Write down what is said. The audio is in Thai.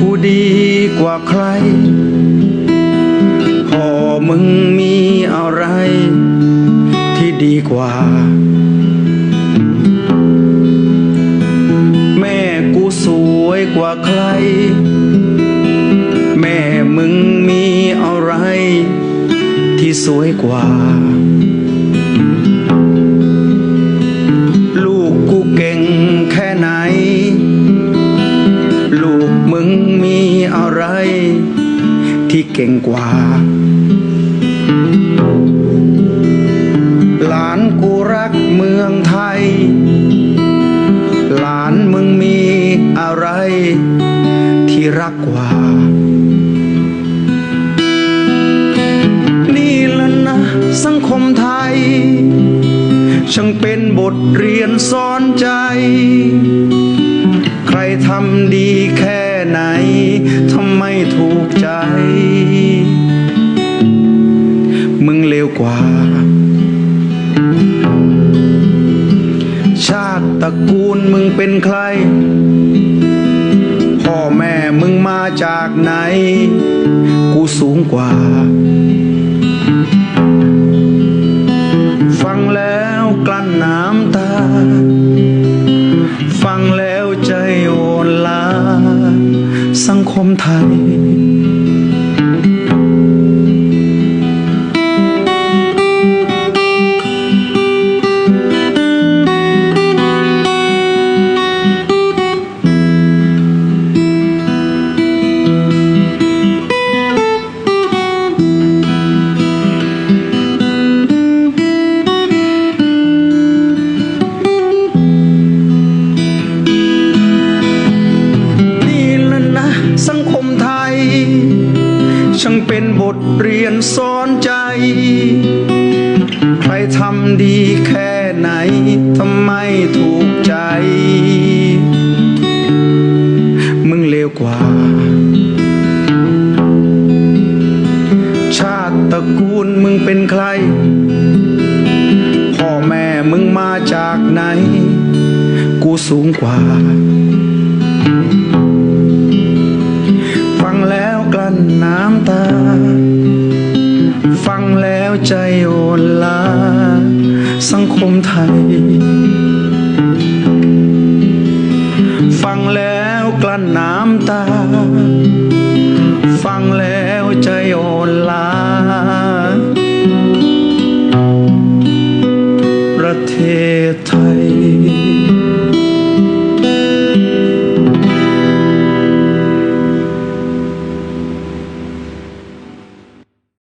กูดีกว่าใคร พ่อมึงมีอะไรที่ดีกว่า แม่กูสวยกว่าใคร แม่มึงมีอะไรที่สวยกว่า มึงมีอะไร ที่เก่งกว่า หลานกูรักเมืองไทย หลานมึงมีอะไร ที่รักกว่า นี่แหละนะ สังคมไทย ช่างเป็นบทเรียนสอนใจ ใครทำดีแค่ ไหนทำไมถูกใจ มึงเลวกว่า ชาติตระกูลมึงเป็นใคร พ่อแม่มึงมาจากไหน กูสูงกว่า ฟังแล้วกลั้นน้ำตา สังคมไทย บทเรียนสอนใจ ใครทำดีแค่ไหน ทำไมถูกใจ มึงเลวกว่า ชาติตระกูลมึงเป็นใคร พ่อแม่มึงมาจากไหน กูสูงกว่า ฟังแล้วใจโอนลา สังคมไทย ฟังแล้วกลั้นน้ำตา ฟังแล้วใจโอนลา ประเทศไทย